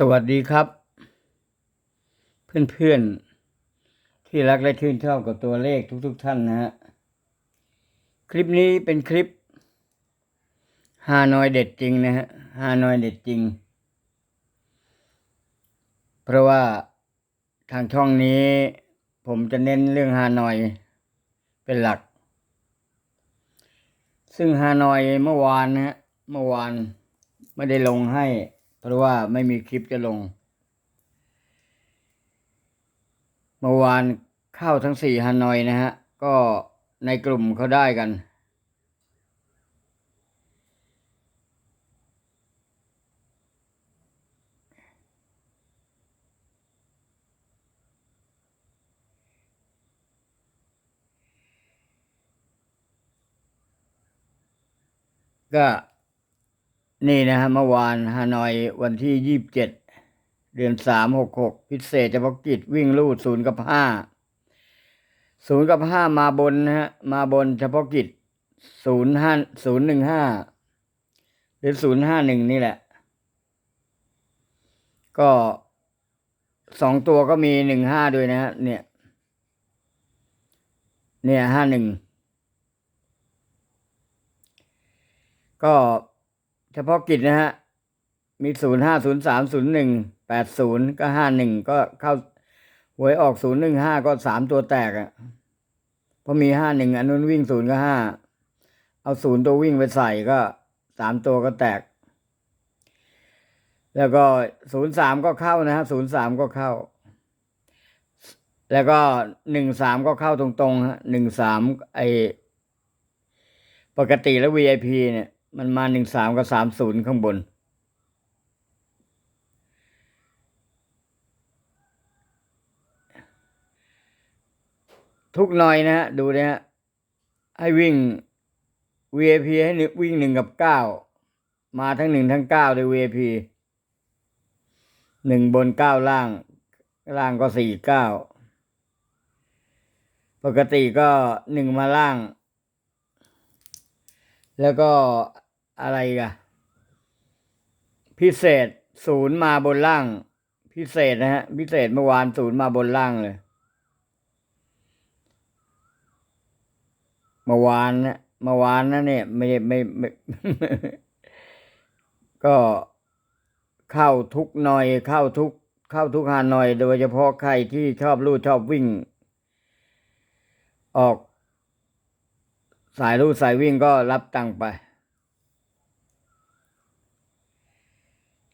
สวัสดีครับ เพื่อนๆ ที่รักและชื่นชอบกับตัวเลขทุกๆท่านนะฮะ คลิปนี้เป็นคลิปฮานอยเด็ดจริงนะฮะฮานอยเด็ดจริง เพราะว่าทางช่องนี้ ผมจะเน้นเรื่องฮานอยเป็นหลัก ซึ่งฮานอยเมื่อวานนะฮะเมื่อวานไม่ได้ลงให้ เพราะว่าไม่มีคลิปจะลง เมื่อวานเข้าทั้งสี่ฮานอยนะฮะ ก็ในกลุ่มเขาได้กัน ก็ นี่นะฮะเมื่อวานฮานอยวันที่ยี่สิบเจ็ดเดือนสามหกหกพิเศษเฉพาะกิจวิ่งลูดศูนย์กับห้าศูนย์กับห้ามาบนนะฮะมาบนเฉพาะกิจศูนย์ห้าศูนย์หนึ่งห้าหรือศูนย์ห้าหนึ่งนี่แหละ ก็สองตัวก็มีหนึ่งห้าด้วยนะฮะเนี่ย เนี่ยห้าหนึ่งก็ เฉพาะกิจนะฮะ มีศูนย์ห้าศูนย์สามศูนย์หนึ่งแปดศูนย์ก็ห้าหนึ่งก็เข้าหวยออกศูนย์หนึ่งห้าก็สามตัวแตกอะ่ะเพราะมีห้าหนึ่งอันนู้นวิ่งศูนย์ก็ห้าเอาศูนย์ตัววิ่งไปใส่ก็สามตัวก็แตก แล้วก็ศูนย์สามก็เข้านะฮะศูนย์สามก็เข้า แล้วก็หนึ่งสามก็เข้าตรงๆฮะหนึ่งสามไอปกติแล้ว VIP เนี่ย มันมาหนึ่งสามกับสามศูนย์ข้างบน ทุกหน่อยนะฮะ ดูนะฮะ ให้วิ่ง VIP ให้วิ่งหนึ่งกับเก้ามาทั้งหนึ่งทั้งเก้าเลย VIP หนึ่งบนเก้าล่าง ล่างก็สี่เก้าปกติก็หนึ่งมาล่าง แล้วก็ อะไรกันพิเศษศูนย์มาบนล่าง พิเศษนะฮะ พิเศษเมื่อวานศูนย์มาบนล่างเลยเมื่อวานนะเมื่อวานนะเนี่ยไม่ไม่ไม่ ก็เข้าทุกหน่อยเข้าทุก เข้าทุกหาหน่อย โดยเฉพาะใครที่ชอบลู่ชอบวิ่ง ออก สายลู่สายวิ่งก็รับตังไป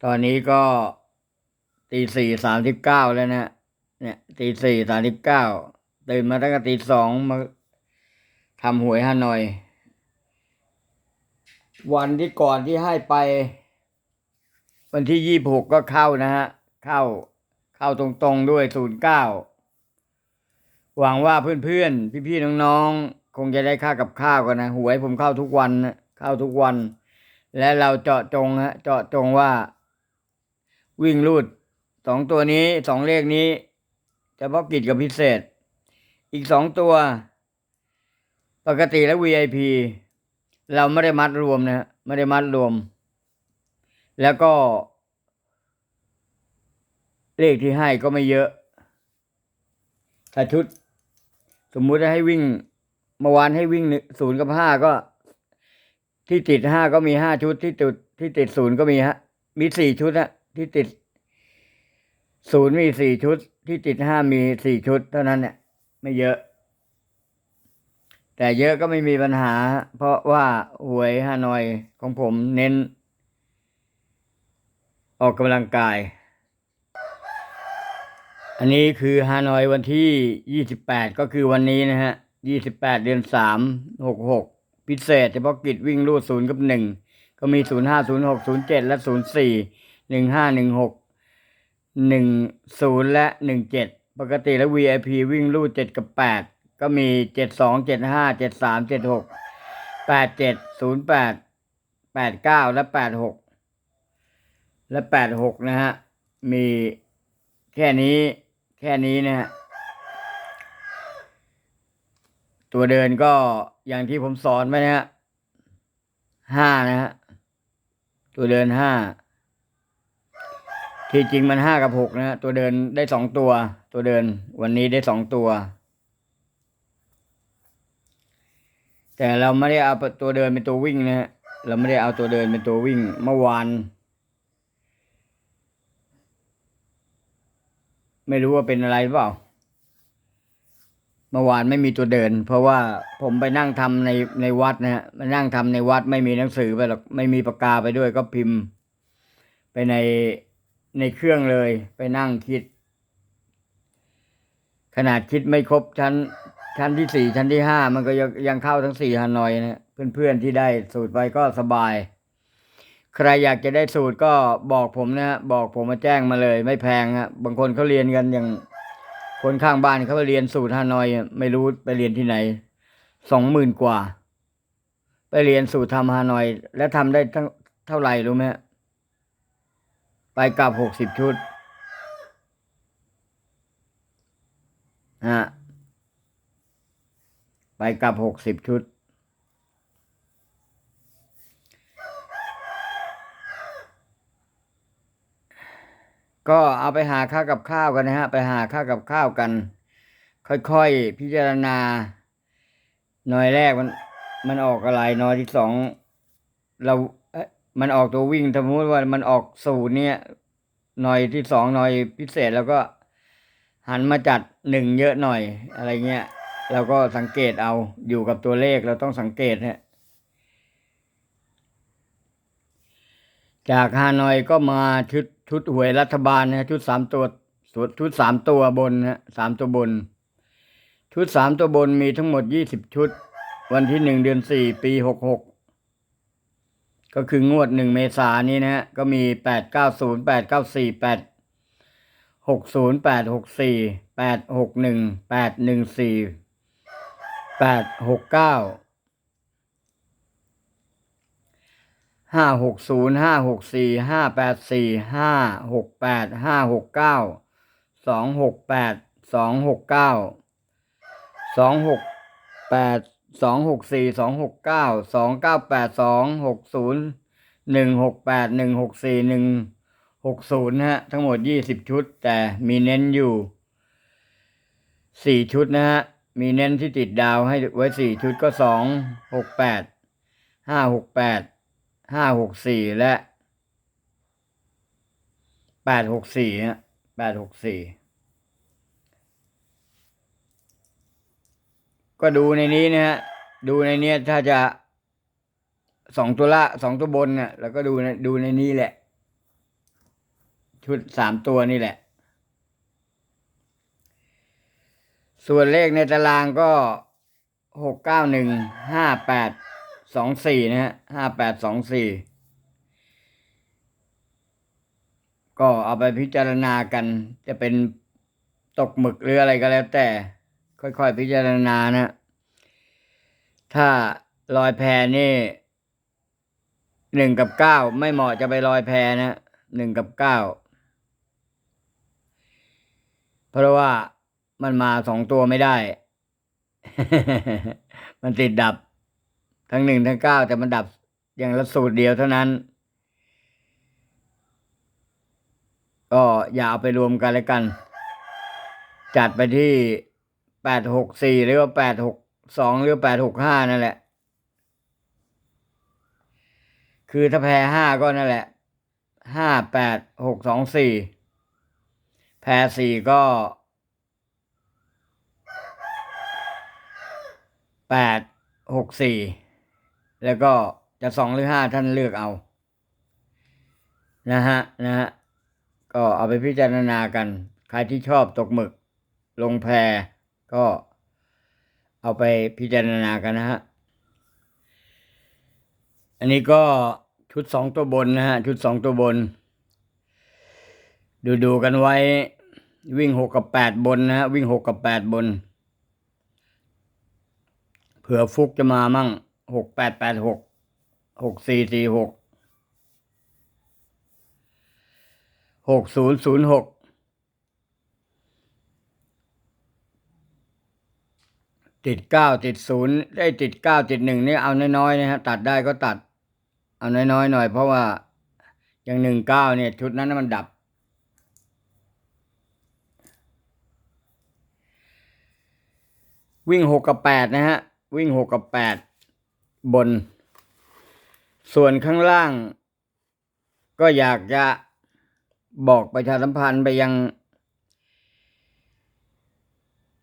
ตอนนี้ก็ตีสี่สามสิบเก้าแล้วนะเนี่ยตีสี่สามสิบเก้าตื่นมาตั้งแต่ตีสองมาทำหวยฮานอย วันที่ก่อนที่ให้ไป วันที่ยี่หกก็เข้านะฮะ เข้าเข้าตรงๆด้วยศูนย์เก้าหวังว่าเพื่อนๆ พี่ๆ น้องๆ คงจะได้ค่ากับข้าวกันนะ หวยผมเข้าทุกวันนะเข้าทุกวัน และเราเจาะจงฮะเจาะจงว่า วิ่งรูดสองตัวนี้สองเลขนี้เฉพาะกิจกับพิเศษ อีกสองตัว ปกติแล้ว VIP เราไม่ได้มัดรวมนะไม่ได้มัดรวม แล้วก็ เลขที่ให้ก็ไม่เยอะ ถ้าชุด สมมุติให้วิ่งเมื่อวานให้วิ่งศูนย์กับห้าก็ ที่ติดห้าก็มีห้าชุดที่ติดที่ติดศูนย์ก็มีฮะมีสี่ชุดฮะ ที่ติดศูนย์มีสี่ชุด ที่ติดห้ามีสี่ชุด เท่านั้นเนี่ยไม่เยอะ แต่เยอะก็ไม่มีปัญหา เพราะว่าหวยฮานอยของผมเน้น ออกกำลังกาย อันนี้คือฮานอยวันที่ยี่สิบแปดก็คือวันนี้นะฮะยี่สิบแปดเดือนสามหกหกพิเศษเฉพาะกิจวิ่งรูดศูนย์กับหนึ่งก็มีศูนย์ห้าศูนย์หกศูนย์เจ็ดและศูนย์สี่ หนึ่งห้าหนึ่งหกหนึ่งศูนย์และหนึ่งเจ็ดปกติแล้ว VIP วิ่งรูดเจ็ดกับแปดก็มีเจ็ดสองเจ็ดห้าเจ็ดสามเจ็ดหกแปดเจ็ดศูนย์แปดแปดเก้าและแปดหกและแปดหกนะฮะ มีแค่นี้แค่นี้นะฮะ ตัวเดินก็อย่างที่ผมสอนไว้นะฮะห้านะฮะ ตัวเดินห้า ที่จริงมันห้ากับหกนะฮะตัวเดินได้สองตัว ตัวเดินวันนี้ได้สองตัว แต่เราไม่ได้เอาตัวเดินเป็นตัววิ่งนะฮะเราไม่ได้เอาตัวเดินเป็นตัววิ่งเมื่อวานไม่รู้ว่าเป็นอะไรหรือเปล่า เมื่อวานไม่มีตัวเดิน เพราะว่าผมไปนั่งทำในในวัดนะฮะมานั่งทำในวัดไม่มีหนังสือไปหรอกไม่มีปากกาไปด้วยก็พิมพ์ ไปใน ในเครื่องเลย ไปนั่งคิด ขนาดคิดไม่ครบชั้น ชั้นที่สี่ชั้นที่ห้ามันก็ยังยังเข้าทั้งสี่ฮานอยนะเพื่อนๆที่ได้สูตรไปก็สบาย ใครอยากจะได้สูตรก็บอกผมนะฮะบอกผมมาแจ้งมาเลย ไม่แพงฮะบางคนเขาเรียนกันอย่าง คนข้างบ้านเขาไปเรียนสูตรฮานอย ไม่รู้ไปเรียนที่ไหนสองหมื่นกว่า ไปเรียนสูตรทำฮานอย แล้วทำได้ทั้งเท่าไหร่รู้ไหมฮะ ไปกลับหกสิบชุดฮะไปกลับหกสิบชุด ก็เอาไปหาค่ากับข้าวกันนะฮะ ไปหาค่ากับข้าวกัน ค่อยๆ พิจารณา หน่อยแรกมัน มันออกอะไรหน่อยที่สองเรา มันออกตัววิ่งสมมติว่ามันออกศูนย์เนี่ยหน่อยที่สองหน่อยพิเศษแล้วก็หันมาจัดหนึ่งเยอะหน่อยอะไรเงี้ยเราก็สังเกตเอาอยู่กับตัวเลขเราต้องสังเกตฮะจากฮานอยก็มาชุดชุดหวยรัฐบาลนะชุดสามตัวชุดชุดสามตัวบนนะสามตัวบน ชุดสามตัวบนมีทั้งหมดยี่สิบชุด วันที่หนึ่งเดือนสี่ปีหกหก ก็คืองวดหนึ่งเมษานนี้นะฮะก็มีแปดเก้าศูนย์แปดเก้าสี่แปดหกศูนย์แปดหกสี่แปดหกหนึ่งแปดหนึ่งสี่แปดหกเก้าห้าหกศูนย์ห้าหกสี่ห้าแปดสี่ห้าหกแปดห้าหกเก้าสองหกแปดสองหกเก้าสองหกแปด สองหกสี่สองหกเก้าสองเก้าแปดสองหกศูนย์หนึ่งหกแปดหนึ่งหกสี่หนึ่งหกศูนย์ฮะ ทั้งหมดยี่สิบชุด แต่มีเน้นอยู่สี่ชุดนะฮะ มีเน้นที่ติดดาวให้ไว้สี่ชุดก็สองหกแปดห้าหกแปดห้าหกสี่และแปดหกสี่ฮะแปดหกสี่ ก็ดูในนี้นะฮะดูในเนี้ยถ้าจะสองตัวละสองตัวบนน่ะ แล้วก็ดูในดูในนี้แหละ ชุดสามตัวนี่แหละ ส่วนเลขในตารางก็หกเก้าหนึ่งห้าแปดสองสี่นะฮะห้าแปดสองสี่ก็เอาไปพิจารณากันจะเป็นตกหมึกหรืออะไรก็แล้วแต่ ค่อยๆพิจารณานะ ถ้าลอยแพนี่หนึ่งกับเก้าไม่เหมาะจะไปลอยแพนะหนึ่งกับเก้าเพราะว่ามันมาสองตัวไม่ได้ มันติดดับ ทั้งหนึ่งทั้งเก้าแต่มันดับอย่างละสูตรเดียวเท่านั้น ก็อย่าเอาไปรวมกันแล้วกัน จัดไปที่ แปดหกสี่หรือว่าแปดหกสองหรือแปดหกห้านั่นแหละ คือถ้าแพ้ห้าก็นั่นแหละห้าแปดหกสองสี่แพ้สี่ก็แปดหกสี่แล้วก็จะสองหรือห้าท่านเลือกเอา นะฮะ นะฮะ ก็เอาไปพิจารณากัน ใครที่ชอบตกหมึก ลงแพ ก็เอาไปพิจารณากันนะฮะ อันนี้ก็ชุดสองตัวบนนะฮะ ชุดสองตัวบน ดูดูกันไว้ วิ่งหกกับแปดบนนะฮะ วิ่งหกกับแปดบน เผื่อฟุกจะมามั่งหกแปดแปดหกหกสี่สี่หกหกศูนย์ศูนย์หก ติดเก้าติดศูนย์ได้ติดเก้าติดหนึ่งนี่เอาน้อยๆนะฮะตัดได้ก็ตัด เอาน้อยๆหน่อย เพราะว่าอย่างหนึ่งเก้าเนี่ย ชุดนั้นมันดับ วิ่งหกกับแปดนะฮะ วิ่งหกกับแปดบน ส่วนข้างล่าง ก็อยากจะบอกประชาสัมพันธ์ไปยัง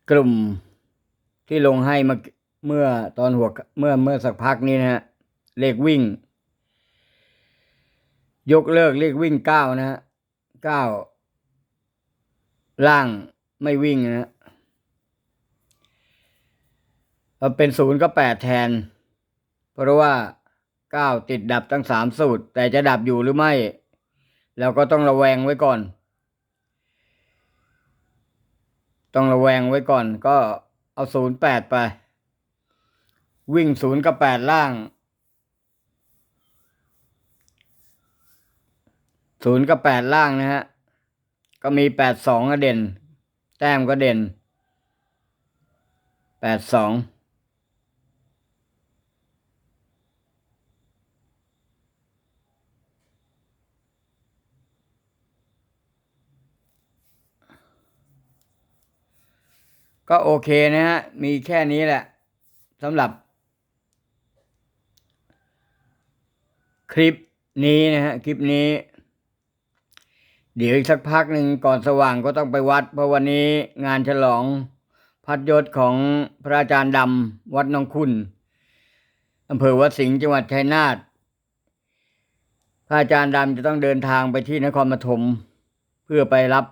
กลุ่ม ที่ลงให้เมื่อเมื่อตอนหัวเมื่อเมื่อสักพักนี้นะฮะเลขวิ่ง ยกเลิกเลขวิ่งเก้านะฮะเก้าล่างไม่วิ่งนะฮะเอาเป็นศูนย์ก็แปดแทน เพราะว่าเก้าติดดับทั้งสามสูตร แต่จะดับอยู่หรือไม่เราก็ต้องระแวงไว้ก่อน ต้องระแวงไว้ก่อนก็ เอาศูนย์แปดไป วิ่งศูนย์กับแปดล่างศูนย์กับแปดล่างนะฮะ ก็มีแปดสองก็เด่น แต้มก็เด่นแปดสอง ก็โอเคนะฮะ มีแค่นี้แหละสำหรับคลิปนี้นะฮะ คลิปนี้ เดี๋ยวอีกสักพักหนึ่งก่อนสว่างก็ต้องไปวัด เพราะวันนี้งานฉลองพัดยศของพระอาจารย์ดำวัดหนองคุณอำเภอวัดสิงห์จังหวัดชัยนาทพระอาจารย์ดำจะต้องเดินทางไปที่นครปฐมเพื่อไปรับ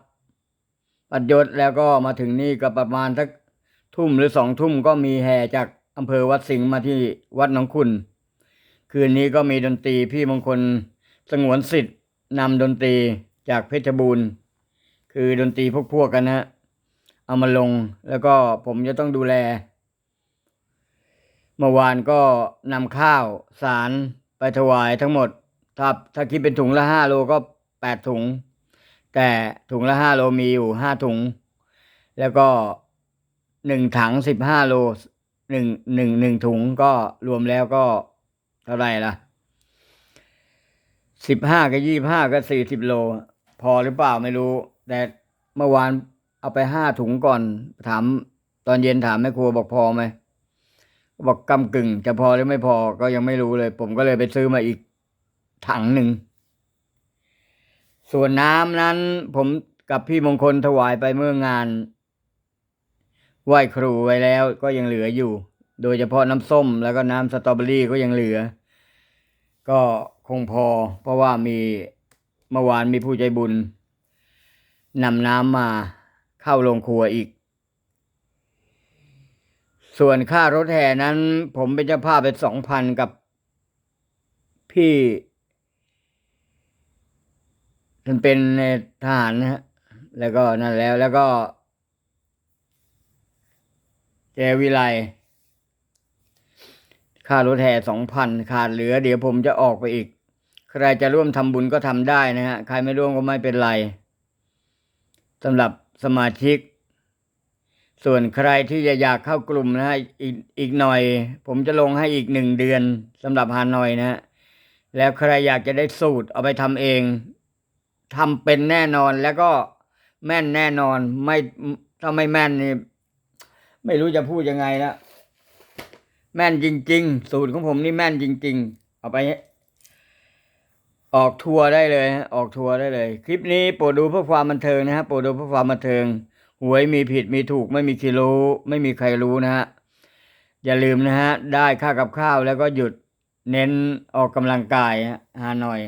ปัดยศแล้วก็มาถึงนี่ก็ประมาณสักทุ่มหรือสองทุ่มก็มีแห่จากอำเภอวัดสิงห์มาที่วัดหนองคุณ คืนนี้ก็มีดนตรีพี่มงคลสงวนสิทธิ์นำดนตรีจากเพชรบูรณ์ คือดนตรีพวกพวกกันนะฮะเอามาลงแล้วก็ผมจะต้องดูแล เมื่อวานก็นำข้าวสารไปถวายทั้งหมด ถ้าถ้าคิดเป็นถุงละห้าโลก็แปดถุง แต่ถุงละห้าโลมีอยู่ห้าถุง แล้วก็หนึ่งถังสิบห้าโลหนึ่งหนึ่งหนึ่งถุงก็รวมแล้วก็เท่าไหร่ล่ะสิบห้ากับยี่ห้าก็สี่สิบโล พอหรือเปล่าไม่รู้ แต่เมื่อวานเอาไปห้าถุงก่อนถามตอนเย็นถามแม่ครัวบอกพอไหมบอกกำกึ่งจะพอหรือไม่พอก็ยังไม่รู้เลย ผมก็เลยไปซื้อมาอีกถังหนึ่ง ส่วนน้ำนั้นผมกับพี่มงคลถวายไปเมื่องานไหว้ครูไว้แล้วก็ยังเหลืออยู่ โดยเฉพาะน้ำส้มแล้วก็น้ำสตรอเบอรี่ก็ยังเหลือ ก็คงพอ เพราะว่ามีเมื่อวานมีผู้ใจบุญนำน้ำมาเข้าโรงครัวอีก ส่วนค่ารถแห่นั้น ผมเป็นเจ้าภาพเป็นสองพันกับพี่ ท่านเป็นทหารนะฮะ แล้วก็นั่นแล้วแล้วก็แกวิไลค่ารถแห่สองพันขาดเหลือ เดี๋ยวผมจะออกไปอีก ใครจะร่วมทำบุญก็ทำได้นะฮะ ใครไม่ร่วมก็ไม่เป็นไรสำหรับสมาชิก ส่วนใครที่จะอยากเข้ากลุ่มนะฮะอีกอีกหน่อย ผมจะลงให้อีกหนึ่งเดือนสำหรับฮานอยนะฮะแล้วใครอยากจะได้สูตรเอาไปทำเอง ทำเป็นแน่นอนแล้วก็แม่นแน่นอนไม่ถ้าไม่แม่นนี่ไม่รู้จะพูดยังไงละแม่นจริง ๆ สูตรของผมนี่แม่นจริง ๆ เอาไป ออกทัวร์ได้เลยฮะออกทัวร์ได้เลย คลิปนี้โปรดดูเพื่อความบันเทิงนะฮะโปรดดูเพื่อความบันเทิงหวยมีผิดมีถูกไม่มีใครรู้ ไม่มีใครรู้นะฮะอย่าลืมนะฮะ ได้ค่ากับข้าวแล้วก็หยุดเน้นออกกำลังกายฮะฮาหน่อย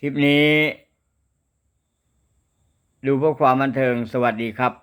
คลิปนี้ ดูเพื่อความบันเทิงสวัสดีครับ